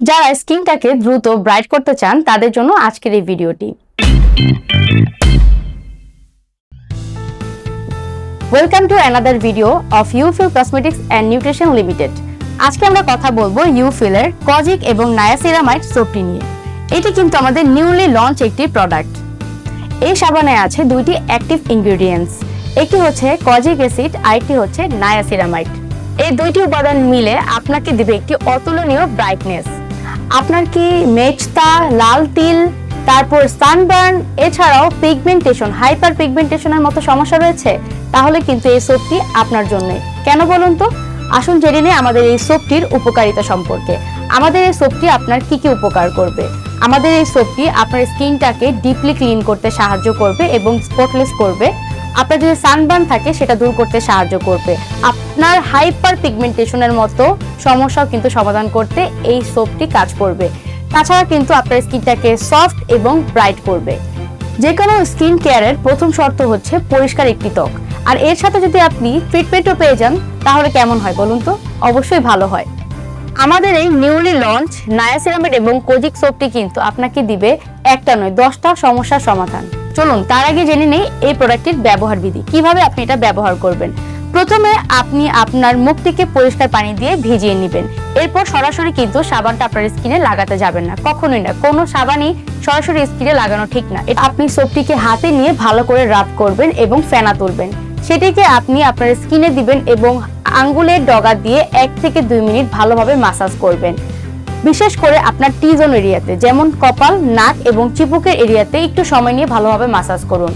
যারা স্কিনটাকে দ্রুত ব্রাইট করতে চান, তাদের জন্য আজকের এই ভিডিওটি। Welcome to another video of ইউফিল cosmetics and nutrition limited আজকে আমরা কথা বলব ইউফিলের কজিক এবং নায়াসিরামাইড সোপটি নিয়ে। এটি কিন্তু আমাদের নিউলি লঞ্চ একটি প্রোডাক্ট এই সাবানে আছে দুইটি অ্যাক্টিভ ইনগ্রেডিয়েন্টস একটি হচ্ছে কজিক অ্যাসিড আরেকটি হচ্ছে নায়াসিরামাইড এই দুইটি উপাদান মিলে আপনাকে দিবে একটি অতুলনীয় ব্রাইটনেস আপনার কি মেচতা লাল তিল, তারপর সানবার্ন এছাড়াও পিগমেন্টেশন হাইপার পিগমেন্টেশনের মতো সমস্যা রয়েছে? তাহলে কিন্তু এই সোপটি আপনার জন্য। কেন বলুন তো? আসুন জেনে নিই আমাদের এই সোপটির উপকারিতা সম্পর্কে। আমাদের এই সোপটি আপনার কি কি উপকার করবে? আমাদের এই সোপটি আপনার স্কিনটাকে ডিপলি ক্লিন করতে সাহায্য করবে এবং স্পটলেস করবে। আপনার যদি সানবার্ন থাকে, সেটা দূর করতে সাহায্য করবে। আপনার হাইপার পিগমেন্টেশনের মতো সমস্যাও কিন্তু সমাধান করতে এই সোপটি কাজ করবে। তাছাড়া কিন্তু আপনার স্কিনটাকে সফট এবং ব্রাইট করবে। যে কোনো স্কিন কেয়ারের প্রথম শর্ত হচ্ছে পরিষ্কার একটি ত্বক। আর এর সাথে যদি আপনি ট্রিটমেন্টও পেয়ে যান, তাহলে কেমন হয় বলুন তো? অবশ্যই ভালো হয়। আমাদের এই নিউলি লঞ্চ নায়াসিরামিড এবং কোজিক সোপটি কিন্তু আপনাকে দিবে একটা নয়, দশটা সমস্যার সমাধান। চলুন, তার আগে জেনে নেই এই প্রোডাক্টটির ব্যবহার বিধি কীভাবে আপনি এটা ব্যবহার করবেন? প্রথমে আপনি আপনার মুখটিকে পরিষ্কার পানি দিয়ে ভিজিয়ে নেবেন। এরপর সরাসরি কিন্তু সাবানটা আপনার স্কিনে লাগাতে যাবেন না। কখনোই না। কোনো সাবানই সরাসরি স্কিনে লাগানো ঠিক না। আপনি সোপটিকে হাতে নিয়ে ভালো করে রাব করবেন এবং ফেনা তুলবেন। সেটিকে আপনি আপনার স্কিনে দিবেন এবং আঙ্গুলের ডগা দিয়ে এক থেকে দুই মিনিট ভালোভাবে মাসাজ করবেন। বিশেষ করে আপনার টি জোন এরিয়াতে, যেমন কপাল, নাক এবং চিপুকের এরিয়াতে একটু সময় নিয়ে ভালোভাবে মাসাজ করুন।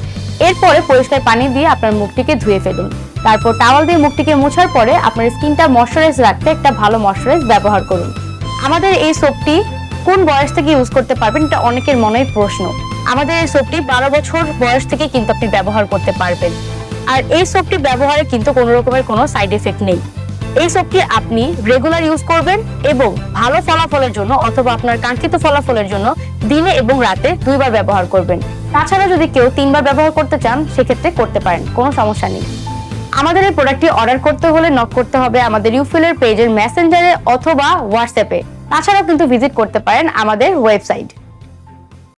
এরপরে পরিষ্কার পানি দিয়ে আপনার মুখটিকে ধুয়ে ফেলুন। তারপর টাওয়াল দিয়ে মুখটিকে মোছার পরে আপনার স্কিনটা ময়শ্চারাইজ রাখতে একটা ভালো ময়শ্চারাইজ ব্যবহার করুন। আমাদের এই সোপটি কোন বয়স থেকে ইউজ করতে পারবেন এটা অনেকের মনেই প্রশ্ন। আমাদের এই সোপটি বারো বছর বয়স থেকে কিন্তু আপনি ব্যবহার করতে পারবেন। আর এই সোপটি ব্যবহারে কিন্তু কোনো রকমের কোনো সাইড এফেক্ট নেই। এই সোপটি আপনি রেগুলার ইউজ করবেন এবং ভালো ফলাফলের জন্য অথবা আপনার কাঙ্ক্ষিত ফলাফলের জন্য দিনে এবং রাতে দুইবার ব্যবহার করবেন। তাছাড়া যদি কেউ তিনবার ব্যবহার করতে চান, সেক্ষেত্রে করতে পারেন, কোনো সমস্যা নেই। আমাদের এই প্রোডাক্টটি অর্ডার করতে হলে নক করতে হবে আমাদের ইউফিলের পেজের মেসেঞ্জারে অথবা হোয়াটসঅ্যাপে তাছাড়াও কিন্তু ভিজিট করতে পারেন আমাদের ওয়েবসাইট